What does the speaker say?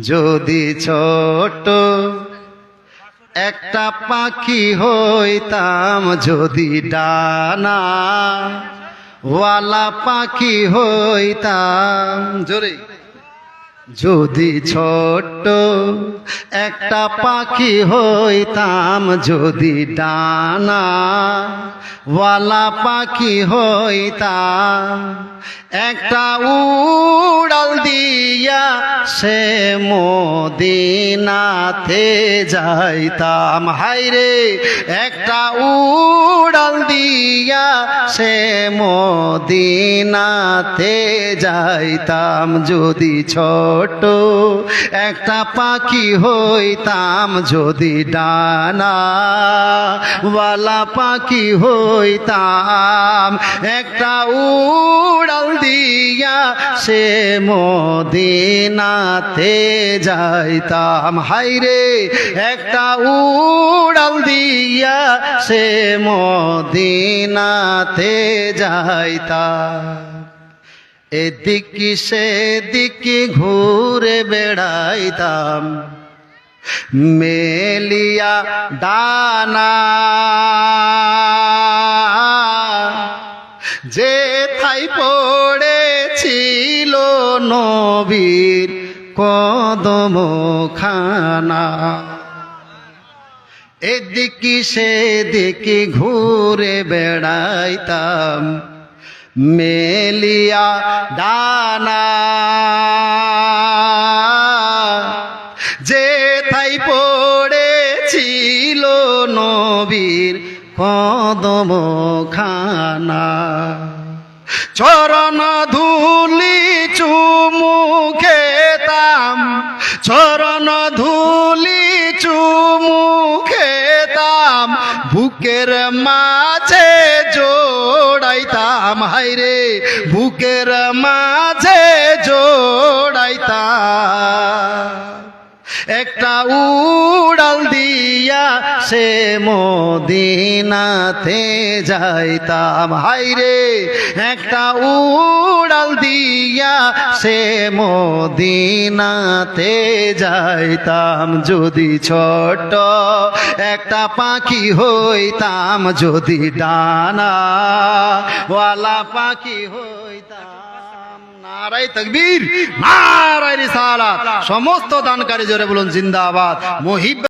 যদি ছোট একটা পাখি হইতাম যদি ডানা ওয়ালা পাখি হইতাম জোরে। যদি ছোট্ট একটা পাখি হইতাম, যদি ডানা ওয়ালা পাখি হইতাম, একটা উড়াল দিয়া সে মদিনাতে যাইতাম। হাইরে একটা উড়াল দিয়া সে মদিনাতে যাইতাম। যদি ছোট একটা পাখি হইতাম, যদি ডানা ওয়ালা পাখি হইতাম, একটা উড়াল দিয়া সে মদিনাতে যাইতাম। হাইরে একটা উড়াল দিয়া সে মদিনাতে যাইতাম এদিকে সেদিকে ঘুরে বেড়াইতাম। মেলিয়া ডানা। যে থাই পড়েছিল নবীর কদম খানা এদিকে সেদিকে ঘুরে বেড়াইতাম। মেলিয়া দানা। যে তাই পড়েছিল নবীর কদম খানা চরণ ধুলি চুমু খেতাম, চরণ ধুলি বুকের মাঝে জোড়াইতাম হাইরে বুকের মাঝে একটা উড়াল দিয়া সে মদিনাতে যাইতাম। হাইরে একটা উড়াল দিয়া সে মদিনাতে যাইতাম। যদি ছোট একটা পাখি হইতাম, যদি ডানা ওয়ালা পাখি হইতাম। তকবীর নারায় রিসালাত। সমস্ত দানকারী জোরে বলুন জিন্দাবাদ। মহিব